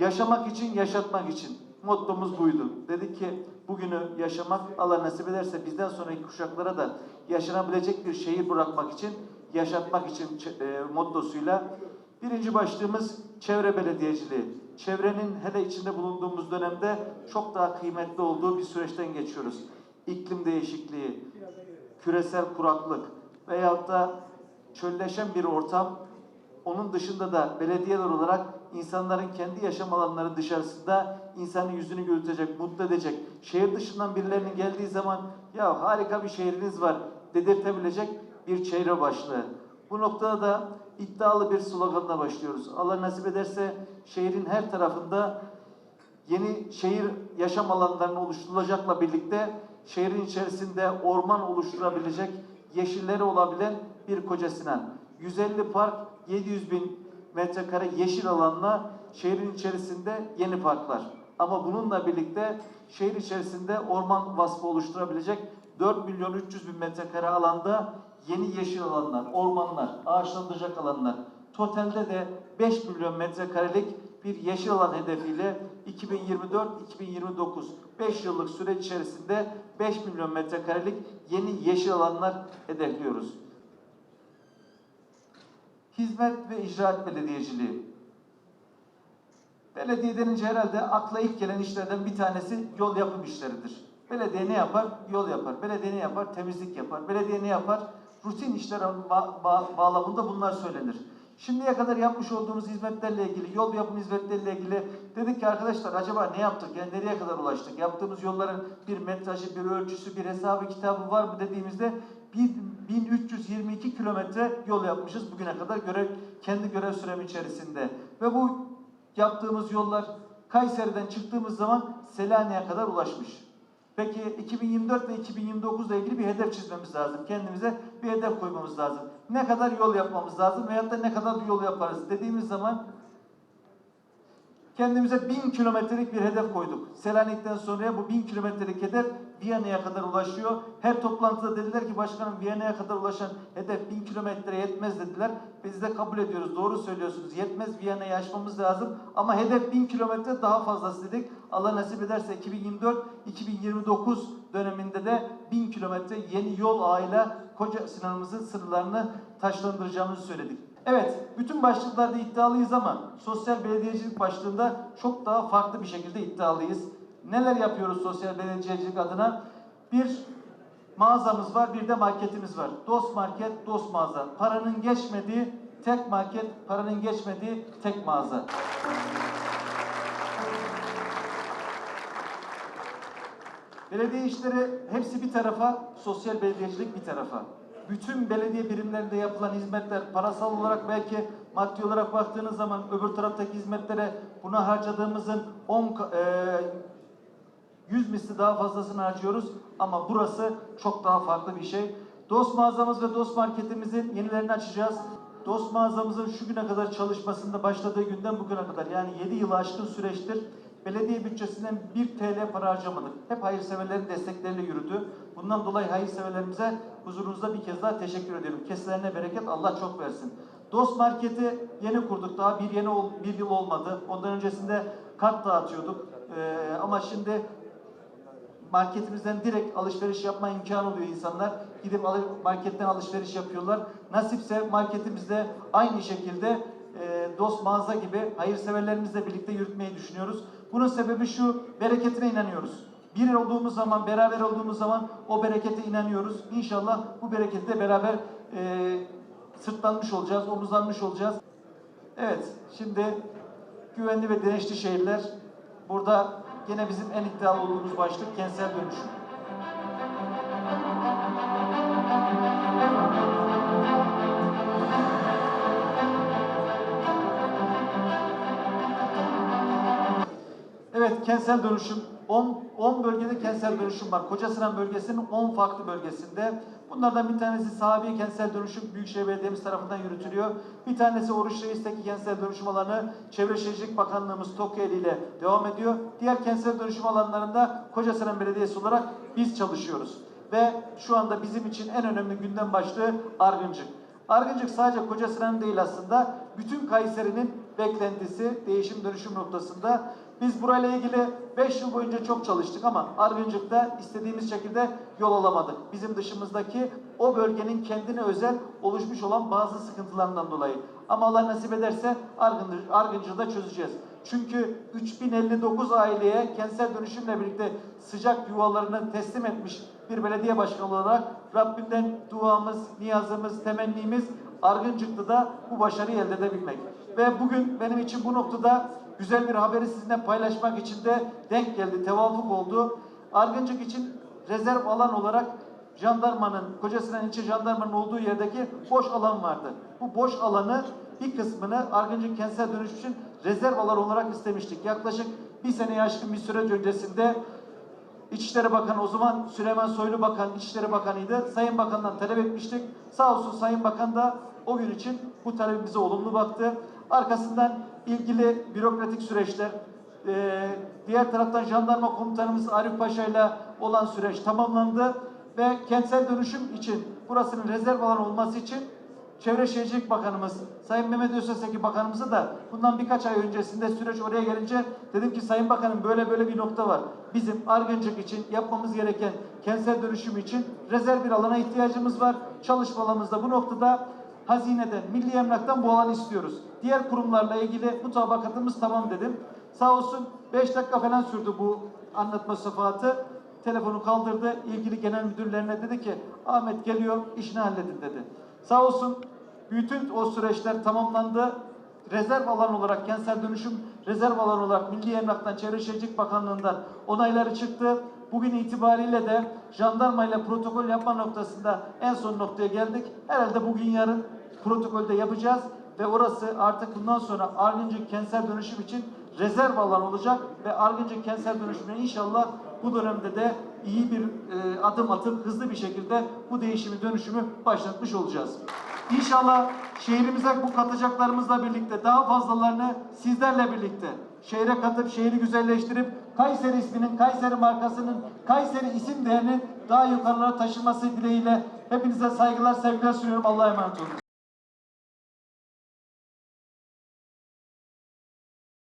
Yaşamak için, yaşatmak için. Mottomuz buydu. Dedik ki bugünü yaşamak Allah nasip ederse bizden sonraki kuşaklara da yaşanabilecek bir şehir bırakmak için, yaşatmak için e, mottosuyla birinci başlığımız çevre belediyeciliği. Çevrenin hele içinde bulunduğumuz dönemde çok daha kıymetli olduğu bir süreçten geçiyoruz. İklim değişikliği, küresel kuraklık veyahut da çölleşen bir ortam onun dışında da belediyeler olarak insanların kendi yaşam alanları dışarısında insanın yüzünü gültecek, mutlu edecek, şehir dışından birilerinin geldiği zaman ya harika bir şehriniz var dedirtebilecek bir çevre başlığı. Bu noktada da iddialı bir sloganla başlıyoruz. Allah nasip ederse şehrin her tarafında yeni şehir yaşam alanlarının oluşturulacakla birlikte şehrin içerisinde orman oluşturabilecek, yeşilleri olabilen bir Koca Sinan. 150 park, 700 bin metrekare yeşil alanla şehrin içerisinde yeni parklar. Ama bununla birlikte şehir içerisinde orman vasfı oluşturabilecek 4 milyon 300 bin metrekare alanda yeni yeşil alanlar, ormanlar, ağaçlandıracak alanlar. Totalde de 5 milyon metrekarelik bir yeşil alan hedefiyle 2024-2029 5 yıllık süreç içerisinde 5 milyon metrekarelik yeni yeşil alanlar hedefliyoruz. Hizmet ve icraat belediyeciliği. Belediye denince herhalde akla ilk gelen işlerden bir tanesi yol yapım işleridir. Belediye ne yapar? Yol yapar. Belediye ne yapar? Temizlik yapar. Belediye ne yapar? Rutin işler ba- ba- bağlamında bunlar söylenir. Şimdiye kadar yapmış olduğumuz hizmetlerle ilgili, yol yapım hizmetleriyle ilgili dedik ki arkadaşlar acaba ne yaptık? Yani nereye kadar ulaştık? Yaptığımız yolların bir metrajı, bir ölçüsü, bir hesabı, kitabı var mı dediğimizde 1322 kilometre yol yapmışız bugüne kadar görev, kendi görev sürem içerisinde. Ve bu yaptığımız yollar Kayseri'den çıktığımız zaman Selanik'e kadar ulaşmış. Peki 2024 ve 2029 ile ilgili bir hedef çizmemiz lazım. Kendimize bir hedef koymamız lazım. Ne kadar yol yapmamız lazım veyahut da ne kadar yol yaparız dediğimiz zaman kendimize bin kilometrelik bir hedef koyduk. Selanik'ten sonra bu bin kilometrelik hedef Viyana'ya kadar ulaşıyor. Her toplantıda dediler ki başkanım Viyana'ya kadar ulaşan hedef bin kilometre yetmez dediler. Biz de kabul ediyoruz. Doğru söylüyorsunuz. Yetmez Viyana'yı aşmamız lazım. Ama hedef bin kilometre daha fazlası dedik. Allah nasip ederse 2024-2029 döneminde de bin kilometre yeni yol ağıyla Koca Sinan'ımızın sınırlarını taşlandıracağımızı söyledik. Evet, bütün başlıklarda iddialıyız ama sosyal belediyecilik başlığında çok daha farklı bir şekilde iddialıyız. Neler yapıyoruz sosyal belediyecilik adına? Bir mağazamız var, bir de marketimiz var. Dost market, dost mağaza. Paranın geçmediği tek market, paranın geçmediği tek mağaza. Belediye işleri hepsi bir tarafa, sosyal belediyecilik bir tarafa. Bütün belediye birimlerinde yapılan hizmetler parasal olarak belki maddi olarak baktığınız zaman öbür taraftaki hizmetlere buna harcadığımızın 10 ka- eee 100 misli daha fazlasını harcıyoruz ama burası çok daha farklı bir şey. Dost mağazamız ve Dost marketimizin yenilerini açacağız. Dost mağazamızın şu güne kadar çalışmasında başladığı günden bugüne kadar yani 7 yılı aşkın süreçtir belediye bütçesinden 1 TL para harcamadık. Hep hayırseverlerin destekleriyle yürüdü. Bundan dolayı hayırseverlerimize huzurunuzda bir kez daha teşekkür ediyorum. Keselerine bereket Allah çok versin. Dost Market'i yeni kurduk. Daha bir yeni ol- bir yıl olmadı. Ondan öncesinde kart dağıtıyorduk. Ee, ama şimdi marketimizden direkt alışveriş yapma imkanı oluyor insanlar. Gidip marketten alışveriş yapıyorlar. Nasipse marketimizde aynı şekilde e, dost mağaza gibi hayırseverlerimizle birlikte yürütmeyi düşünüyoruz. Bunun sebebi şu, bereketine inanıyoruz. Bir olduğumuz zaman, beraber olduğumuz zaman o berekete inanıyoruz. İnşallah bu berekette beraber e, sırtlanmış olacağız, omuzlanmış olacağız. Evet, şimdi güvenli ve dirençli şehirler. Burada yine bizim en iddialı olduğumuz başlık kentsel dönüşüm. Evet, kentsel dönüşüm. 10, 10 bölgede kentsel dönüşüm var. Kocasinan bölgesinin 10 farklı bölgesinde. Bunlardan bir tanesi Sahabiye Kentsel Dönüşüm Büyükşehir Belediyemiz tarafından yürütülüyor. Bir tanesi Oruç Reis'teki kentsel dönüşüm alanı Çevre Şehircilik Bakanlığımız TOKİ ile devam ediyor. Diğer kentsel dönüşüm alanlarında Kocasinan Belediyesi olarak biz çalışıyoruz. Ve şu anda bizim için en önemli gündem başlığı Argıncık. Argıncık sadece Kocasinan'ın değil aslında bütün Kayseri'nin beklentisi değişim dönüşüm noktasında. Biz burayla ilgili 5 yıl boyunca çok çalıştık ama Argıncık'ta istediğimiz şekilde yol alamadık. Bizim dışımızdaki o bölgenin kendine özel oluşmuş olan bazı sıkıntılarından dolayı. Ama Allah nasip ederse da çözeceğiz. Çünkü 3059 aileye kentsel dönüşümle birlikte sıcak yuvalarını teslim etmiş bir belediye başkanı olarak Rabbimden duamız, niyazımız, temennimiz Argıncık'ta da bu başarıyı elde edebilmek. Ve bugün benim için bu noktada güzel bir haberi sizinle paylaşmak için de denk geldi, tevafuk oldu. Argıncık için rezerv alan olarak jandarmanın, Kocasinan ilçe jandarmanın olduğu yerdeki boş alan vardı. Bu boş alanı bir kısmını Argıncık kentsel dönüşüm için rezerv alan olarak istemiştik. Yaklaşık bir seneye aşkın bir süreç öncesinde İçişleri Bakanı o zaman Süleyman Soylu Bakan, İçişleri Bakanıydı. Sayın Bakan'dan talep etmiştik. Sağ olsun Sayın Bakan da o gün için bu talebimize olumlu baktı. Arkasından ilgili bürokratik süreçler, eee, diğer taraftan jandarma komutanımız Arif Paşa ile olan süreç tamamlandı ve kentsel dönüşüm için burasının rezerv alan olması için Çevre Şehircilik Bakanımız, Sayın Mehmet Özseseki Bakanımızı da bundan birkaç ay öncesinde süreç oraya gelince dedim ki Sayın Bakanım böyle böyle bir nokta var. Bizim Argıncık için yapmamız gereken kentsel dönüşüm için rezerv bir alana ihtiyacımız var. Çalışmalarımızda bu noktada hazineden, milli emlaktan bu alanı istiyoruz. Diğer kurumlarla ilgili mutabakatımız tamam dedim. Sağ olsun 5 dakika falan sürdü bu anlatma sıfatı. Telefonu kaldırdı. ilgili genel müdürlerine dedi ki Ahmet geliyor işini halledin dedi. Sağ olsun bütün o süreçler tamamlandı. Rezerv alan olarak kentsel dönüşüm rezerv alan olarak Milli Emlak'tan Çevre Şehircilik Bakanlığı'ndan onayları çıktı. Bugün itibariyle de jandarma ile protokol yapma noktasında en son noktaya geldik. Herhalde bugün yarın protokolde yapacağız ve orası artık bundan sonra Argıncık kentsel dönüşüm için rezerv alan olacak ve Argıncık kentsel dönüşümüne inşallah bu dönemde de iyi bir e, adım atıp hızlı bir şekilde bu değişimi dönüşümü başlatmış olacağız. İnşallah şehrimize bu katacaklarımızla birlikte daha fazlalarını sizlerle birlikte şehre katıp şehri güzelleştirip Kayseri isminin, Kayseri markasının, Kayseri isim değerinin daha yukarılara taşınması dileğiyle hepinize saygılar, sevgiler sunuyorum. Allah'a emanet olun.